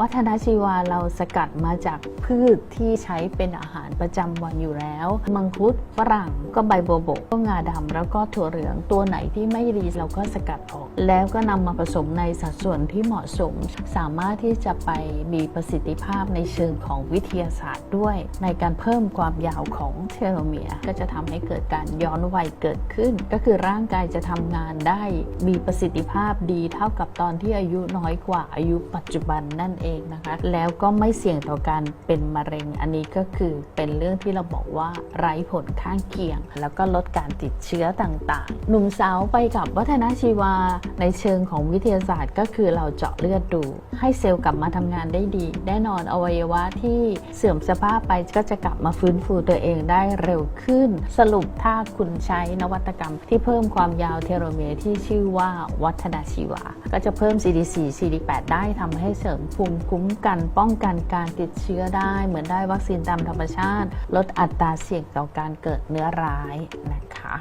วัฒนชีวาเราสกัดมาจากพืชที่ใช้เป็นอาหารประจำวันอยู่แล้ว มังคุดฝรั่งก็ใบโบวบกก็งาดำแล้วก็ถั่วเหลืองตัวไหนที่ไม่ดีเราก็สกัดออก แล้วก็นำมาผสมในสัดส่วนที่เหมาะสม สามารถที่จะไปมีประสิทธิภาพในเชิงของวิทยาศาสตร์ด้วย ในการเพิ่มความยาวของเทโลเมียร์ก็จะทำให้เกิดการย้อนวัยเกิดขึ้น ก็คือร่างกายจะทำงานได้มีประสิทธิภาพดีเท่ากับตอนที่อายุน้อยกว่าอายุปัจจุบันนั่นเองนะคะ แล้วก็ไม่เสี่ยงต่อการเป็นมะเร็ง อันนี้ก็คือเป็นเรื่องที่เราบอกว่าไร้ผลข้างเคียง แล้วก็ลดการติดเชื้อต่างๆ หนุ่มสาวไปกับวัฒนชีวาในเชิงของวิทยาศาสตร์ก็คือเราเจาะเลือดดู ให้เซลล์กลับมาทำงานได้ดี แน่นอนอวัยวะที่เสื่อมสภาพไปก็จะกลับมาฟื้นฟูตัวเองได้เร็วขึ้น สรุปถ้าคุณใช้นวัตกรรมที่เพิ่มความยาวเทโลเมียร์ที่ชื่อว่าวัฒนชีวา ก็จะเพิ่ม CD4 CD8 ได้ทำให้เสริมภูมิคุ้มกันป้องกันการติดเชื้อได้ เหมือนได้วัคซีนตามธรรมชาติ ลดอัตราเสี่ยงต่อการเกิดเนื้อร้ายนะคะ